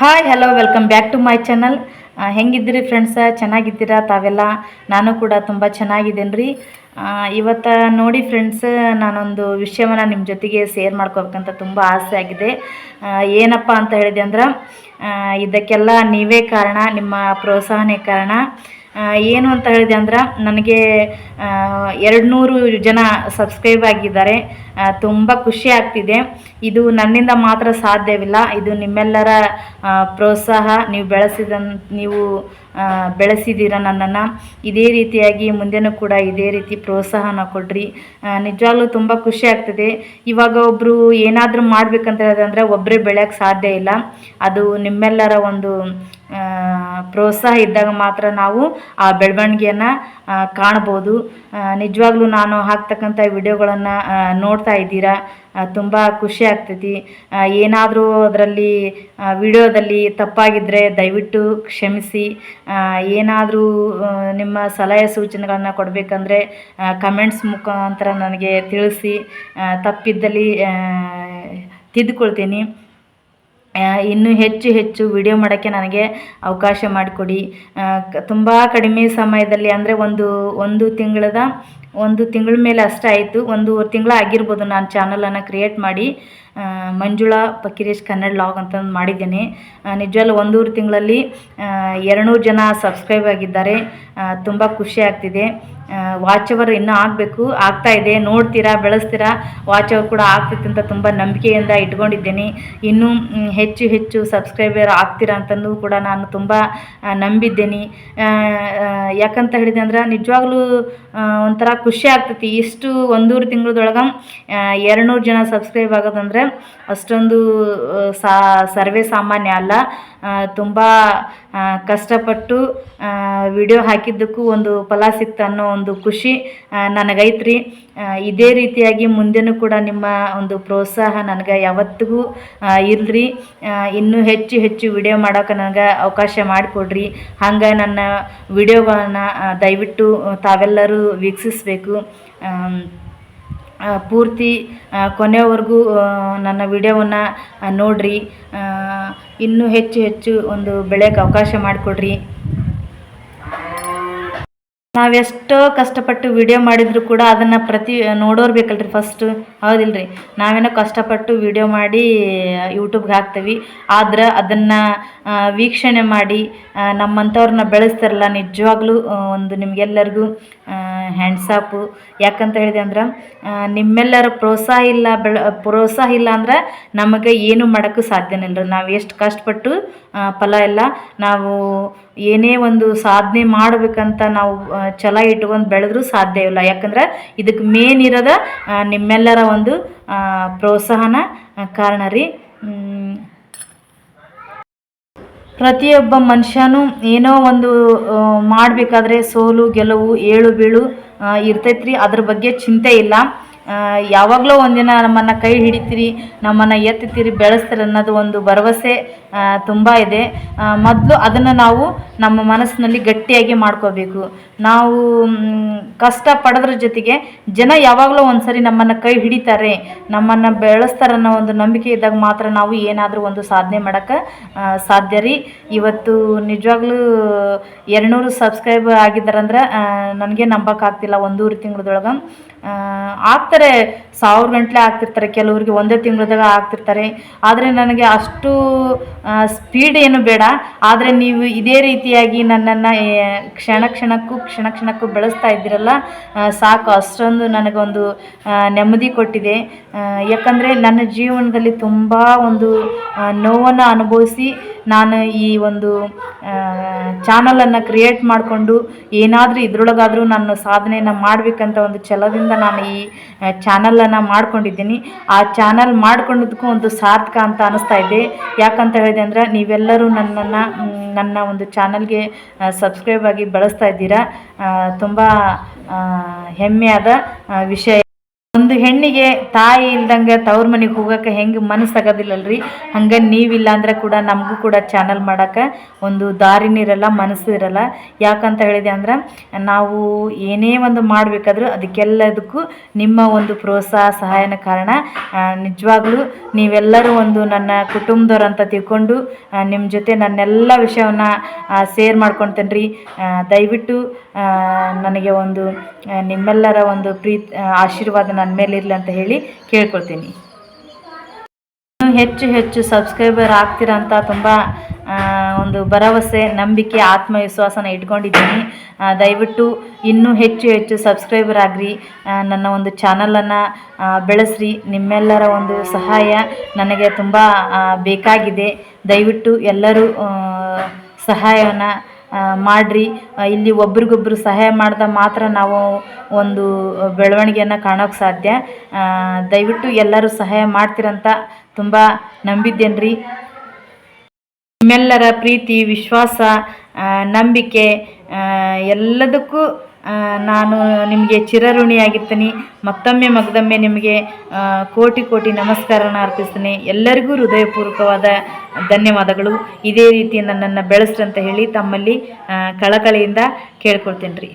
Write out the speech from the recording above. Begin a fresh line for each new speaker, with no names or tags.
Hi hello welcome back to my channel ಹೆಂಗಿದ್ದೀರಿ friends ಚೆನ್ನಾಗಿದ್ದೀರಾ? ತಾವೆಲ್ಲ? ನಾನು ಕೂಡ ತುಂಬ ಚೆನ್ನಾಗಿದ್ದೇನೆ ರೀ ಇವತ್ತು ನೋಡಿ ಫ್ರೆಂಡ್ಸ್ ನಾನೊಂದು ವಿಷಯವನ್ನು ನಿಮ್ಮ ಜೊತೆಗೆ ಶೇರ್ ಮಾಡ್ಕೋಬೇಕಂತ ತುಂಬ ಆಸೆ ಆಗಿದೆ. ಏನಪ್ಪ ಅಂತ ಹೇಳಿದೆ ಅಂದ್ರೆ ಇದಕ್ಕೆಲ್ಲ ನೀವೇ ಕಾರಣ, ನಿಮ್ಮ ಪ್ರೋತ್ಸಾಹನೇ ಕಾರಣ. ಏನು ಅಂತ ಹೇಳಿದೆ ಅಂದ್ರೆ, ನನಗೆ ಎರಡು ನೂರು ಜನ ಸಬ್ಸ್ಕ್ರೈಬ್ ಆಗಿದ್ದಾರೆ. ತುಂಬ ಖುಷಿ ಆಗ್ತಿದೆ. ಇದು ನನ್ನಿಂದ ಮಾತ್ರ ಸಾಧ್ಯವಿಲ್ಲ. ಇದು ನಿಮ್ಮೆಲ್ಲರ ಪ್ರೋತ್ಸಾಹ. ನೀವು ಬೆಳೆಸಿದ ನೀವು ಬೆಳೆಸಿದ್ದೀರ ನನ್ನನ್ನು. ಇದೇ ರೀತಿಯಾಗಿ ಮುಂದೆನೂ ಕೂಡ ಇದೇ ರೀತಿ ಪ್ರೋತ್ಸಾಹನ ಕೊಡ್ರಿ. ನಿಜವಾಗ್ಲೂ ತುಂಬ ಖುಷಿ ಆಗ್ತದೆ. ಇವಾಗ ಒಬ್ಬರು ಏನಾದರೂ ಮಾಡ್ಬೇಕಂತ ಹೇಳಿದ್ರೆ ಒಬ್ಬರೇ ಬೆಳೆಯೋಕ್ಕೆ ಸಾಧ್ಯ ಇಲ್ಲ. ಅದು ನಿಮ್ಮೆಲ್ಲರ ಒಂದು ಪ್ರೋತ್ಸಾಹ ಇದ್ದಾಗ ಮಾತ್ರ ನಾವು ಆ ಬೆಳವಣಿಗೆಯನ್ನು ಕಾಣ್ಬೋದು ನಿಜವಾಗ್ಲೂ ನಾನು ಹಾಕ್ತಕ್ಕಂಥ ವಿಡಿಯೋಗಳನ್ನು ನೋಡ್ತಾ ಇದ್ದೀರಾ? ತುಂಬ ಖುಷಿ ಆಗ್ತೈತಿ. ಏನಾದರೂ ಅದರಲ್ಲಿ ವಿಡಿಯೋದಲ್ಲಿ ತಪ್ಪಾಗಿದ್ದರೆ ದಯವಿಟ್ಟು ಕ್ಷಮಿಸಿ. ಏನಾದರೂ ನಿಮ್ಮ ಸಲಹೆ ಸೂಚನೆಗಳನ್ನು ಕೊಡಬೇಕಂದ್ರೆ ಕಮೆಂಟ್ಸ್ ಮುಖಾಂತರ ನನಗೆ ತಿಳಿಸಿ. ತಪ್ಪಿದ್ದಲ್ಲಿ ತಿದ್ದುಕೊಳ್ತೀನಿ. ಇನ್ನೂ ಹೆಚ್ಚು ಹೆಚ್ಚು ವಿಡಿಯೋ ಮಾಡೋಕ್ಕೆ ನನಗೆ ಅವಕಾಶ ಮಾಡಿಕೊಡಿ. ತುಂಬ ಕಡಿಮೆ ಸಮಯದಲ್ಲಿ ಅಂದರೆ ಒಂದು ಒಂದು ತಿಂಗಳದ, ಒಂದು ತಿಂಗಳ ಮೇಲೆ ಅಷ್ಟೇ ಆಯಿತು. ತಿಂಗಳ ತಿಂಗಳು ಆಗಿರ್ಬೋದು ನಾನು ಚಾನಲನ್ನು ಕ್ರಿಯೇಟ್ ಮಾಡಿ. ಮಂಜುಳಾ ಪಕ್ಕಿರೇಶ್ ಕನ್ನಡ ಲಾಗ್ ಅಂತಂದು ಮಾಡಿದ್ದೇನೆ. ನಿಜವಲ್ಲ ಒಂದೂರು ತಿಂಗಳಲ್ಲಿ ಎರಡುನೂರು ಜನ ಸಬ್ಸ್ಕ್ರೈಬ್ ಆಗಿದ್ದಾರೆ. ತುಂಬ ಖುಷಿ ಆಗ್ತಿದೆ. ವಾಚ್ ಅವರ್ ಇನ್ನೂ ಆಗಬೇಕು, ಆಗ್ತಾ ಇದೆ. ನೋಡ್ತೀರಾ, ಬೆಳೆಸ್ತೀರಾ ವಾಚ್ ಅವರ್ ಕೂಡ ಆಗ್ತೈತೆ ಅಂತ ತುಂಬ ನಂಬಿಕೆಯಿಂದ ಇಟ್ಕೊಂಡಿದ್ದೇನೆ. ಇನ್ನೂ ಹೆಚ್ಚು ಹೆಚ್ಚು ಸಬ್ಸ್ಕ್ರೈಬರ್ ಆಗ್ತೀರಾ ಅಂತಂದು ಕೂಡ ನಾನು ತುಂಬ ನಂಬಿದ್ದೇನೆ. ಯಾಕಂತ ಹೇಳಿದೆ ಅಂದ್ರೆ ನಿಜವಾಗ್ಲೂ ಒಂಥರ ಖುಷಿ ಆಗ್ತೈತಿ. ಇಷ್ಟು ಒಂದೂರು ತಿಂಗಳದೊಳಗೆ ಎರಡುನೂರು ಜನ ಸಬ್ಸ್ಕ್ರೈಬ್ ಆಗೋದಂದ್ರೆ ಅಷ್ಟೊಂದು ಆ, ಸಾ ಸರ್ವೇ ಸಾಮಾನ್ಯ ಅಲ್ಲ. ತುಂಬ ಕಷ್ಟಪಟ್ಟು ವಿಡಿಯೋ ಹಾಕಿದ್ದಕ್ಕೂ ಒಂದು ಫಲ ಸಿಕ್ತು ಅನ್ನೋ ಒಂದು ಖುಷಿ ನನಗೈತ್ರಿ. ಇದೇ ರೀತಿಯಾಗಿ ಮುಂದೆನೂ ಕೂಡ ನಿಮ್ಮ ಒಂದು ಪ್ರೋತ್ಸಾಹ ನನಗೆ ಯಾವತ್ತಿಗೂ ಇಲ್ಲರಿ ಇನ್ನೂ ಹೆಚ್ಚು ಹೆಚ್ಚು ವಿಡಿಯೋ ಮಾಡೋಕೆ ನನಗೆ ಅವಕಾಶ ಮಾಡಿಕೊಡ್ರಿ. ಹಂಗೆ ನನ್ನ ವಿಡಿಯೋಗಳನ್ನು ದಯವಿಟ್ಟು ತಾವೆಲ್ಲರೂ ವೀಕ್ಷಿಸಬೇಕು. ಪೂರ್ತಿ ಕೊನೆವರೆಗೂ ನನ್ನ ವಿಡಿಯೋವನ್ನು ನೋಡಿರಿ. ಇನ್ನೂ ಹೆಚ್ಚು ಹೆಚ್ಚು ಒಂದು ಬೆಳೆಯೋಕೆ ಅವಕಾಶ ಮಾಡಿಕೊಡ್ರಿ. ನಾವೆಷ್ಟೋ ಕಷ್ಟಪಟ್ಟು ವಿಡಿಯೋ ಮಾಡಿದರೂ ಕೂಡ ಅದನ್ನು ಪ್ರತಿ ನೋಡೋರು ಬೇಕಲ್ರಿ ಫಸ್ಟ್ ಹೌದಿಲ್ರಿ. ನಾವೇನೋ ಕಷ್ಟಪಟ್ಟು ವಿಡಿಯೋ ಮಾಡಿ ಯೂಟ್ಯೂಬ್ಗೆ ಹಾಕ್ತೀವಿ. ಆದ್ರೆ ಅದನ್ನು ವೀಕ್ಷಣೆ ಮಾಡಿ ನಮ್ಮಂಥವ್ರನ್ನ ಬೆಳೆಸ್ತಾರಲ್ಲ ನಿಜವಾಗ್ಲೂ ಒಂದು ನಿಮಗೆಲ್ಲರಿಗೂ ಹ್ಯಾಂಡ್ಸಾಪು ಯಾಕಂತ ಹೇಳಿದೆ ಅಂದ್ರೆ ನಿಮ್ಮೆಲ್ಲರ ಪ್ರೋತ್ಸಾಹ ಇಲ್ಲ, ಬೆಳ, ಪ್ರೋತ್ಸಾಹ ಇಲ್ಲ ಅಂದ್ರೆ ನಮಗೆ ಏನು ಮಾಡೋಕ್ಕೂ ಸಾಧ್ಯನೇ ಇಲ್ಲ ನಾವು ಎಷ್ಟು ಕಷ್ಟಪಟ್ಟು ಫಲ ಎಲ್ಲ ನಾವು ಏನೇ ಒಂದು ಸಾಧನೆ ಮಾಡಬೇಕಂತ ನಾವು ಛಲ ಇಟ್ಕೊಂಡು ಬೆಳೆದ್ರೂ ಸಾಧ್ಯ ಇಲ್ಲ. ಯಾಕಂದ್ರೆ ಇದಕ್ಕೆ ಮೇನ್ ಇರೋದ ನಿಮ್ಮೆಲ್ಲರ ಒಂದು ಪ್ರೋತ್ಸಾಹನ ಕಾರಣ ರೀ. ಪ್ರತಿಯೊಬ್ಬ ಮನುಷ್ಯನೂ ಏನೋ ಒಂದು ಮಾಡಬೇಕಾದ್ರೆ ಸೋಲು ಗೆಲುವು ಏಳು ಬೀಳು ಇರ್ತೈತ್ರಿ. ಅದ್ರ ಬಗ್ಗೆ ಚಿಂತೆ ಇಲ್ಲ. ಯಾವಾಗಲೋ ಒಂದಿನ ನಮ್ಮನ್ನು ಕೈ ಹಿಡಿತೀರಿ, ನಮ್ಮನ್ನು ಎತ್ತುತ್ತೀರಿ ಬೆಳೆಸ್ತೀರಿ ಅನ್ನೋದು ಒಂದು ಭರವಸೆ ತುಂಬ ಇದೆ. ಮೊದಲು ಅದನ್ನು ನಾವು ನಮ್ಮ ಮನಸ್ಸಿನಲ್ಲಿ ಗಟ್ಟಿಯಾಗಿ ಮಾಡ್ಕೋಬೇಕು. ನಾವು ಕಷ್ಟ ಪಡೋದ್ರ ಜೊತೆಗೆ ಜನ ಯಾವಾಗಲೂ ಒಂದು ಸರಿ ನಮ್ಮನ್ನು ಕೈ ಹಿಡಿತಾರೆ, ನಮ್ಮನ್ನು ಬೆಳೆಸ್ತಾರೆ ಅನ್ನೋ ಒಂದು ನಂಬಿಕೆ ಇದ್ದಾಗ ಮಾತ್ರ ನಾವು ಏನಾದರೂ ಒಂದು ಸಾಧನೆ ಮಾಡೋಕ್ಕೆ ಸಾಧ್ಯ ರೀ. ಇವತ್ತು ನಿಜವಾಗ್ಲೂ ಎರಡುನೂರು ಸಬ್ಸ್ಕ್ರೈಬ್ ಆಗಿದ್ದಾರಂದ್ರೆ ನನಗೆ ನಂಬೋಕ್ಕಾಗ್ತಿಲ್ಲ ಒಂದೂರು ತಿಂಗಳದೊಳಗೆ. ಆಗ್ತಾರೆ, ಸಾವಿರ ಗಂಟಲೆ ಆಗ್ತಿರ್ತಾರೆ, ಕೆಲವ್ರಿಗೆ ಒಂದೇ ತಿಂಗಳದಾಗ ಆಗ್ತಿರ್ತಾರೆ. ಆದರೆ ನನಗೆ ಅಷ್ಟು ಸ್ಪೀಡ್ ಏನು ಬೇಡ. ಆದರೆ ನೀವು ಇದೇ ರೀತಿಯಾಗಿ ನನ್ನನ್ನು ಕ್ಷಣ ಕ್ಷಣಕ್ಕೂ ಕ್ಷಣ ಕ್ಷಣಕ್ಕೂ ಬೆಳೆಸ್ತಾ ಇದ್ದೀರಲ್ಲ ಸಾಕು. ಅಷ್ಟೊಂದು ನನಗೊಂದು ನೆಮ್ಮದಿ ಕೊಟ್ಟಿದೆ. ಯಾಕಂದರೆ ನನ್ನ ಜೀವನದಲ್ಲಿ ತುಂಬ ಒಂದು ನೋವನ್ನು ಅನುಭವಿಸಿ ನಾನು ಈ ಒಂದು ಚಾನಲನ್ನು ಕ್ರಿಯೇಟ್ ಮಾಡಿಕೊಂಡು ಏನಾದರೂ ಇದ್ರೊಳಗಾದರೂ ನಾನು ಸಾಧನೆಯನ್ನು ಮಾಡಬೇಕಂತ ಒಂದು ಛಲದಿಂದ ನಾನು ಈ ಚಾನಲನ್ನು ಮಾಡ್ಕೊಂಡಿದ್ದೀನಿ. ಆ ಚಾನಲ್ ಮಾಡ್ಕೊಂಡಿದ್ದಕ್ಕೂ ಒಂದು ಸಾರ್ಥಕ ಅಂತ ಅನಿಸ್ತಾ ಇದೆ. ಯಾಕಂತ ಹೇಳಿದೆ ಅಂದರೆ, ನೀವೆಲ್ಲರೂ ನನ್ನನ್ನು ನನ್ನ ಒಂದು ಚಾನಲ್ಗೆ ಸಬ್ಸ್ಕ್ರೈಬ್ ಆಗಿ ಬಳಸ್ತಾ ಇದ್ದೀರಾ. ತುಂಬ ಹೆಮ್ಮೆಯಾದ ವಿಷಯ ಒಂದು ಹೆಣ್ಣಿಗೆ ತಾಯಿ ಇಲ್ದಂಗೆ ತವ್ರ ಮನೆಗೆ ಹೋಗಕ್ಕೆ ಹೆಂಗೆ ಮನಸ್ಸಾಗೋದಿಲ್ಲಲ್ರಿ ಹಂಗೆ ನೀವಿಲ್ಲ ಅಂದ್ರೆ ಕೂಡ ನಮಗೂ ಕೂಡ ಚಾನಲ್ ಮಾಡೋಕೆ ಒಂದು ದಾರಿನಿರಲ್ಲ ಮನಸ್ಸು ಇರಲ್ಲ. ಯಾಕಂತ ಹೇಳಿದೆ ಅಂದ್ರೆ ನಾವು ಏನೇ ಒಂದು ಮಾಡಬೇಕಾದ್ರೂ ಅದಕ್ಕೆಲ್ಲದಕ್ಕೂ ನಿಮ್ಮ ಒಂದು ಪ್ರೋತ್ಸಾಹ, ಸಹಾಯನ ಕಾರಣ ನಿಜವಾಗ್ಲೂ ನೀವೆಲ್ಲರೂ ಒಂದು ನನ್ನ ಕುಟುಂಬದವ್ರು ಅಂತ ತಿಳ್ಕೊಂಡು ನಿಮ್ಮ ಜೊತೆ ನನ್ನೆಲ್ಲ ವಿಷಯವನ್ನು ಶೇರ್ ಮಾಡ್ಕೊತೇನೆ ರೀ ದಯವಿಟ್ಟು ನನಗೆ ಒಂದು ನಿಮ್ಮೆಲ್ಲರ ಒಂದು ಪ್ರೀತಿ ಆಶೀರ್ವಾದ ನನ್ನ ಮೇಲೆ ಇರಲಿ ಅಂತ ಹೇಳಿ ಕೇಳ್ಕೊಳ್ತೀನಿ. ಹೆಚ್ಚು ಹೆಚ್ಚು ಸಬ್ಸ್ಕ್ರೈಬರ್ ಆಗ್ತೀರ ಅಂತ ತುಂಬ ಒಂದು ಭರವಸೆ, ನಂಬಿಕೆ, ಆತ್ಮವಿಶ್ವಾಸನ ಇಟ್ಕೊಂಡಿದ್ದೀನಿ. ದಯವಿಟ್ಟು ಇನ್ನೂ ಹೆಚ್ಚು ಹೆಚ್ಚು ಸಬ್ಸ್ಕ್ರೈಬರ್ ಆಗ್ರಿ. ನನ್ನ ಒಂದು ಚಾನಲನ್ನು ಬೆಳೆಸ್ರಿ. ನಿಮ್ಮೆಲ್ಲರ ಒಂದು ಸಹಾಯ ನನಗೆ ತುಂಬ ಬೇಕಾಗಿದೆ. ದಯವಿಟ್ಟು ಎಲ್ಲರೂ ಸಹಾಯವನ್ನು ಮಾಡಿರಿ. ಇಲ್ಲಿ ಒಬ್ರಿಗೊಬ್ರು ಸಹಾಯ ಮಾಡಿದ ಮಾತ್ರ ನಾವು ಒಂದು ಬೆಳವಣಿಗೆಯನ್ನು ಕಾಣೋಕ್ಕೆ ಸಾಧ್ಯ. ದಯವಿಟ್ಟು ಎಲ್ಲರೂ ಸಹಾಯ ಮಾಡ್ತೀರಂತ ತುಂಬ ನಂಬಿದ್ದೇನೆ ರೀ ನಿಮ್ಮೆಲ್ಲರ ಪ್ರೀತಿ, ವಿಶ್ವಾಸ ನಂಬಿಕೆ ಎಲ್ಲದಕ್ಕೂ ನಾನು ನಿಮಗೆ ಚಿರಋಣಿಯಾಗಿರ್ತೀನಿ. ಮತ್ತೊಮ್ಮೆ ಮಗದೊಮ್ಮೆ ನಿಮಗೆ ಕೋಟಿ ಕೋಟಿ ನಮಸ್ಕಾರನ ಅರ್ಪಿಸ್ತೀನಿ. ಎಲ್ಲರಿಗೂ ಹೃದಯಪೂರ್ವಕವಾದ ಧನ್ಯವಾದಗಳು. ಇದೇ ರೀತಿ ನನ್ನನ್ನು ಬೆಳೆಸ್ರಂತ ಹೇಳಿ ತಮ್ಮಲ್ಲಿ ಕಳಕಳಿಯಿಂದ ಕೇಳ್ಕೊಳ್ತೀನಿ ರೀ